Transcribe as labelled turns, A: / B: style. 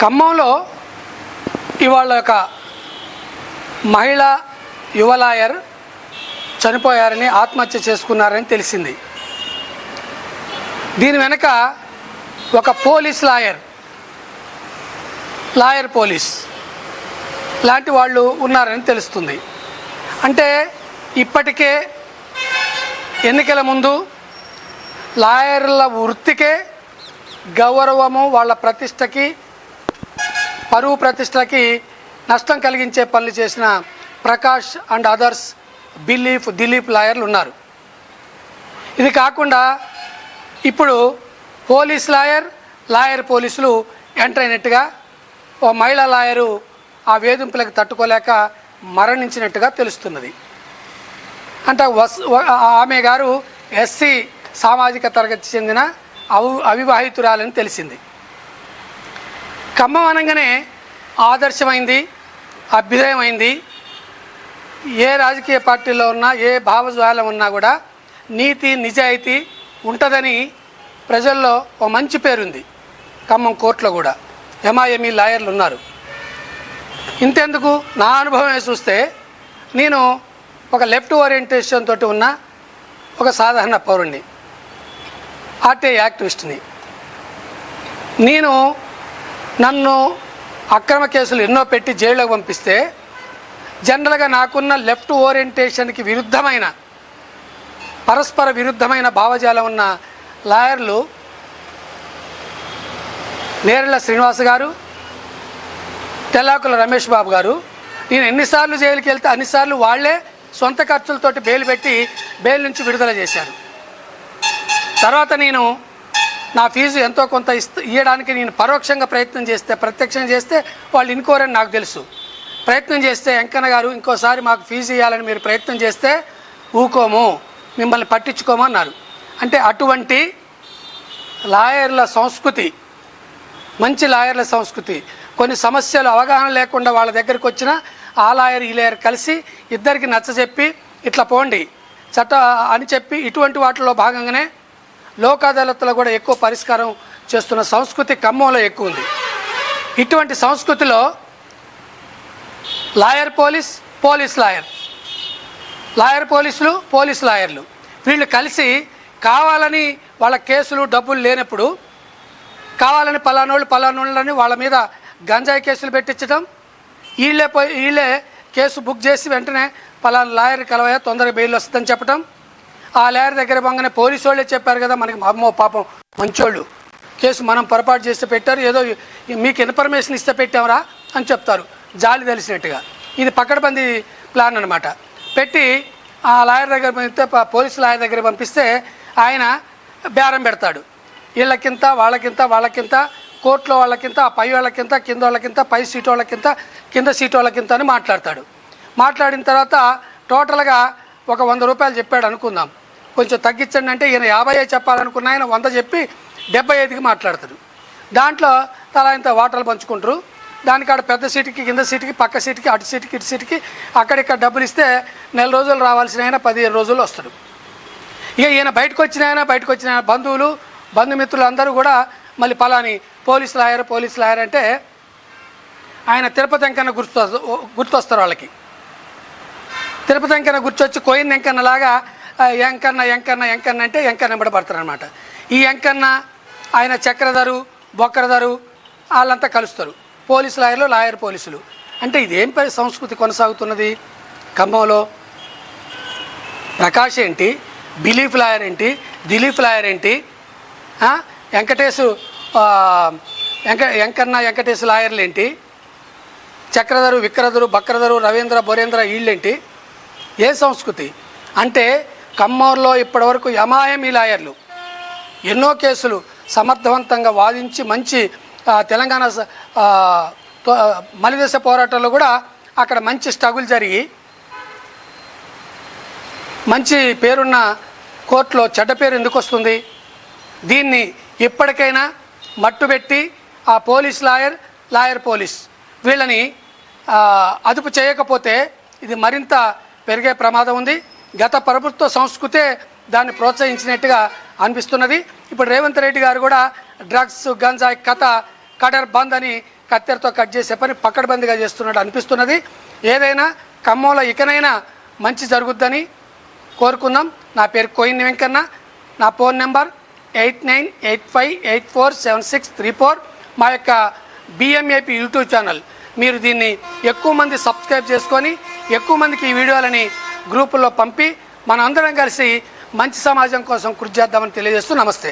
A: ఖమ్మంలో ఇవాళ ఒక మహిళ యువ లాయర్ చనిపోయారని ఆత్మహత్య చేసుకున్నారని తెలిసింది. దీని వెనక ఒక పోలీస్ లాయర్ లాయర్ పోలీస్ లాంటి వాళ్ళు ఉన్నారని తెలుస్తుంది. అంటే ఇప్పటికే ఎన్నికల ముందు లాయర్ల వృత్తికే గౌరవము వాళ్ళ ప్రతిష్టకి పరువు ప్రతిష్టకి నష్టం కలిగించే పనులు చేసిన Prakash and others belief Dileep లాయర్లు ఉన్నారు. ఇది కాకుండా ఇప్పుడు పోలీస్ లాయర్ లాయర్ పోలీసులు ఎంటర్ అయినట్టుగా ఓ మహిళా లాయరు ఆ వేధింపులకు తట్టుకోలేక మరణించినట్టుగా తెలుస్తున్నది. అంటే వస్ ఆమె గారు ఎస్సీ సామాజిక తరగతి చెందిన అవి అవివాహితురాలని తెలిసింది. ఖమ్మం అనగానే ఆదర్శమైంది అభ్యుదయమైంది. ఏ రాజకీయ పార్టీలో ఉన్నా ఏ భావజాలం ఉన్నా కూడా నీతి నిజాయితీ ఉంటుందని ప్రజల్లో ఒక మంచి పేరుంది. ఖమ్మం కోర్టులో కూడా. ఎంఐఎంఈ లాయర్లు ఉన్నారు. ఇంతెందుకు? నా అనుభవమే చూస్తే నేను ఒక లెఫ్ట్ ఓరియంటేషన్ తోటి ఉన్న ఒక సాధారణ పౌరుణ్ణి. ఆర్టీఐ యాక్టివిస్ట్ని. నేను నన్ను అక్రమ కేసులు ఎన్నో పెట్టి జైల్లోకి పంపిస్తే జనరల్గా నాకున్న లెఫ్ట్ ఓరియంటేషన్కి విరుద్ధమైన పరస్పర విరుద్ధమైన భావజాలం ఉన్న లాయర్లు నేరెళ్ళ శ్రీనివాస్ గారు తెల్లాకుల రమేష్ బాబు గారు. నేను ఎన్నిసార్లు జైలుకి వెళ్తే అన్నిసార్లు వాళ్ళే సొంత ఖర్చులతోటి బెయిల్ పెట్టి బెయిల్ నుంచి విడుదల చేశారు. తర్వాత నేను నా ఫీజు ఎంతో కొంత ఇస్త ఇవ్వడానికి నేను పరోక్షంగా ప్రయత్నం చేస్తే ప్రత్యక్షం చేస్తే వాళ్ళు ఇనుకోరని నాకు తెలుసు. ప్రయత్నం చేస్తే వెంకన్న గారు ఇంకోసారి మాకు ఫీజు ఇవ్వాలని మీరు ప్రయత్నం చేస్తే ఊకోము మిమ్మల్ని పట్టించుకోము అన్నారు. అంటే అటువంటి లాయర్ల సంస్కృతి మంచి లాయర్ల సంస్కృతి కొన్ని సమస్యలు అవగాహన లేకుండా వాళ్ళ దగ్గరికి వచ్చిన ఆ లాయర్ ఈ లాయర్ కలిసి ఇద్దరికి నచ్చజెప్పి ఇట్లా పోండి చట్ట అని చెప్పి ఇటువంటి వాటిలో భాగంగానే లోక్ అదాలత్లో కూడా ఎక్కువ పరిష్కారం చేస్తున్న సంస్కృతి ఖమ్మంలో ఎక్కువ ఉంది. ఇటువంటి సంస్కృతిలో lawyer police police lawyer. Lawyer పోలీసులు పోలీస్ లాయర్లు. వీళ్ళు కలిసి కావాలని వాళ్ళ కేసులు డబ్బులు లేనప్పుడు కావాలని పలానోళ్ళు పలానోళ్ళని వాళ్ళ మీద గంజాయి కేసులు పెట్టించడం వీళ్ళే పోయి వీళ్ళే కేసు బుక్ చేసి వెంటనే పలానా లాయర్ కలవయా తొందరగా బెయిల్ వస్తుందని చెప్పడం ఆ లాయర్ దగ్గర పోగానే పోలీసు వాళ్ళే చెప్పారు కదా మనకి అమ్మో పాపం మంచోళ్ళు. కేసు మనం పొరపాటు చేస్తే పెట్టారు ఏదో మీకు ఇన్ఫర్మేషన్ ఇస్తే పెట్టామరా అని చెప్తారు. జాలి తెలిసినట్టుగా. ఇది పక్కడబంది ప్లాన్ అనమాట పెట్టి ఆ లాయర్ దగ్గర పంపితే పోలీసు లాయర్ దగ్గర పంపిస్తే ఆయన బేరం పెడతాడు. వీళ్ళకింత వాళ్ళకింత వాళ్ళకింత కోర్టులో వాళ్ళకింత ఆ పై వాళ్ళకింత కింద వాళ్ళకింత పై సీటు వాళ్ళకింత కింద సీటు వాళ్ళకింత అని మాట్లాడతాడు. మాట్లాడిన తర్వాత టోటల్గా ఒక వంద రూపాయలు చెప్పాడు అనుకుందాం. కొంచెం తగ్గించండి అంటే ఈయన యాభై చెప్పాలనుకున్న ఆయన వంద చెప్పి డెబ్బై ఐదుకి మాట్లాడతాడు. దాంట్లో తలా ఇంత వాటర్లు పంచుకుంటారు. దానికాడ పెద్ద సీటుకి కింద సీటుకి పక్క సీటుకి అటు సీటుకి ఇటు సీటుకి అక్కడిక్కడ డబ్బులు ఇస్తే నెల రోజులు రావాల్సిన ఆయన పదిహేను రోజులు వస్తాడు. ఇక ఈయన బయటకు వచ్చిన ఆయన బయటకు వచ్చిన బంధువులు బంధుమిత్రులు అందరూ కూడా మళ్ళీ పలాని పోలీస్ లాయర్ పోలీస్ లాయర్ అంటే ఆయన తిరుపతి వెంకన్న గుర్తు గుర్తొస్తారు వాళ్ళకి. తిరుపతి వెంకన్న గుర్తొచ్చి కోయిన్ వెంకన్న లాగా ఎంకన్న ఎంకన్న ఎంకన్న అంటే ఎంకన్న వెంబడబడతారు అనమాట ఈ ఎంకన్న ఆయన చక్రధరు బొక్కరధరు వాళ్ళంతా కలుస్తారు. పోలీసు లాయర్లు లాయర్ పోలీసులు. అంటే ఇదేం పరి సంస్కృతి కొనసాగుతున్నది? ఖమ్మంలో ప్రకాష్ ఏంటి? బిలీఫ్ లాయర్ ఏంటి? దిలీఫ్ లాయర్ ఏంటి? వెంకటేశు వెంక వెంకన్న వెంకటేశు లాయర్లు ఏంటి? చక్రధరు విక్రధరు బక్రధరు రవీంద్ర బొరేంద్ర వీళ్ళేంటి? ఏ సంస్కృతి? అంటే కమ్మూరులో ఇప్పటివరకు యమాయమి లాయర్లు ఎన్నో కేసులు సమర్థవంతంగా వాదించి మంచి తెలంగాణ మలిదశ పోరాటంలో కూడా అక్కడ మంచి స్ట్రగుల్ జరిగి మంచి పేరున్న కోర్టులో చెడ్డ పేరు ఎందుకు వస్తుంది? దీన్ని ఎప్పటికైనా మట్టుబెట్టి ఆ పోలీస్ లాయర్ లాయర్ పోలీస్ వీళ్ళని అదుపు చేయకపోతే ఇది మరింత పెరిగే ప్రమాదం ఉంది. గత ప్రభుత్వ సంస్కృతే దాన్ని ప్రోత్సహించినట్టుగా అనిపిస్తున్నది. ఇప్పుడు రేవంత్ రెడ్డి గారు కూడా డ్రగ్స్ గంజాయి కథ కడర్ బంద్ అని కత్తెరతో కట్ చేసే పని పక్కడబందిగా చేస్తున్నట్టు అనిపిస్తున్నది. ఏదైనా ఖమ్మంలో ఇకనైనా మంచి జరుగుద్దని కోరుకుందాం. నా పేరు కోయిన్ వెంకన్న. నా phone number eight nine eight five eight four seven six three four. మా యొక్క బిఎంఏపి యూట్యూబ్ ఛానల్. మీరు దీన్ని ఎక్కువ మంది సబ్స్క్రైబ్ చేసుకొని ఎక్కువ మందికి ఈ వీడియోలని గ్రూపుల్లో పంపి మన అందరం కలిసి మంచి సమాజం కోసం కృషి చేద్దామని తెలియజేస్తూ నమస్తే.